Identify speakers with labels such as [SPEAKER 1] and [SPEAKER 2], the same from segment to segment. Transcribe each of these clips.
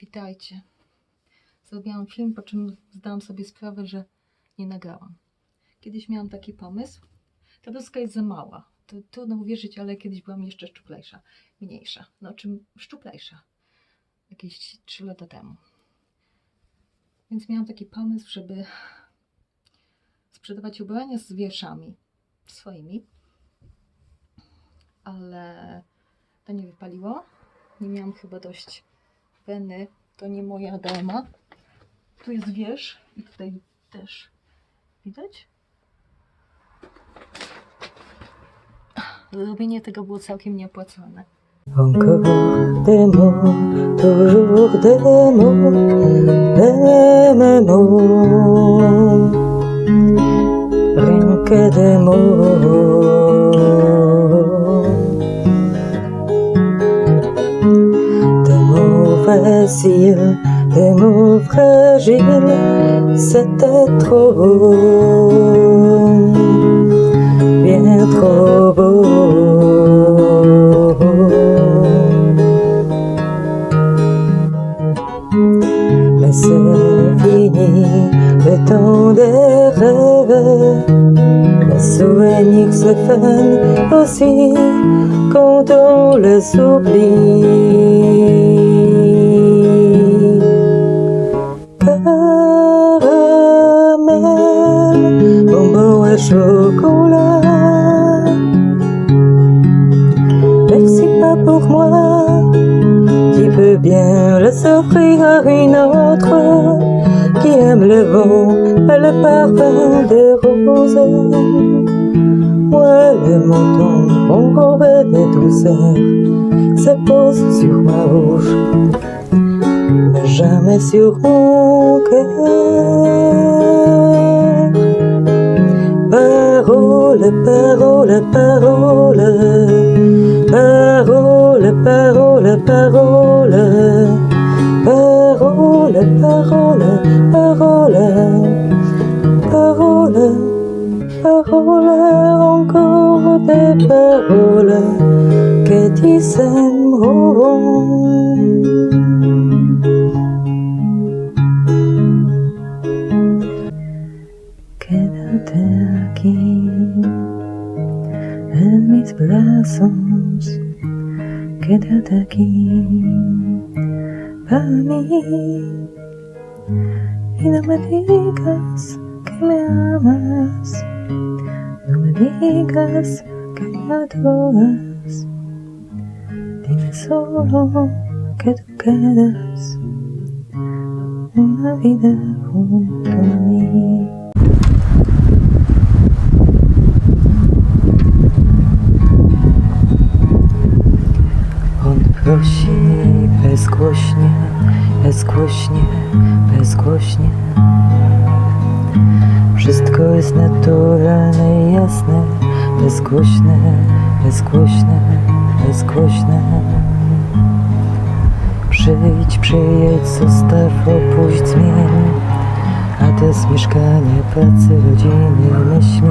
[SPEAKER 1] Witajcie. Zrobiłam film, po czym zdałam sobie sprawę, że nie nagrałam. Kiedyś miałam taki pomysł. Ta deska jest za mała. To trudno uwierzyć, ale kiedyś byłam jeszcze szczuplejsza. Mniejsza. No czym szczuplejsza. Jakieś 3 lata temu. Więc miałam taki pomysł, żeby sprzedawać ubrania z wierszami swoimi. Ale to nie wypaliło. Nie miałam chyba dość weny. To nie moja dama. Tu jest wiersz i tutaj też. Widać? Robienie tego było całkiem nieopłacalne.
[SPEAKER 2] Encore des. Mots faciles, des mots fragiles, c'était trop beau, bien trop beau. Mais c'est fini le temps des rêves. Les souvenirs se fanent aussi quand on les oublie. Chocolat. Merci pas pour moi. Tu peux bien le s'offrir à une autre qui aime le vent le parfum des roses. Moi, le menton enrobé de douceur se pose sur ma bouche, mais jamais sur mon cœur. Parole, parole, parole. Parole, parole, parole, parole, parole, parole, parole, encore des paroles que tu. Brazos, quédate aquí para mí y no me digas que me amas, no me digas que me adoras, dime solo que tú quedas una vida junto a mí. Prosi bezgłośnie, bezgłośnie, bezgłośnie. Wszystko jest naturalne i jasne, bezgłośne, bezgłośne, bezgłośne. Przyjdź, przyjedź, zostaw, opuść, zmień. Adres mieszkania, pracy, rodziny, myśli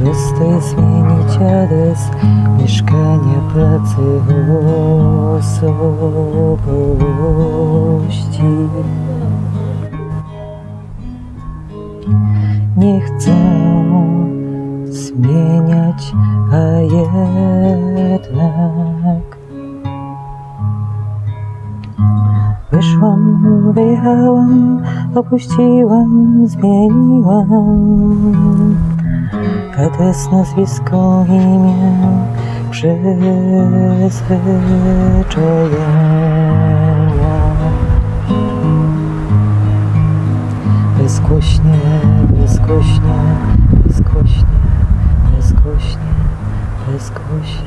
[SPEAKER 2] jest zmienić adres mieszkania, pracy, osobowości. Nie chcę zmieniać, a jednak Wyszłam, wyjechałam, opuściłam, zmieniłam Adres, nazwisko, imię, przyzwyczajenia? Bezgłośnie, bezgłośnie, bezgłośnie, bezgłośnie, bezgłośnie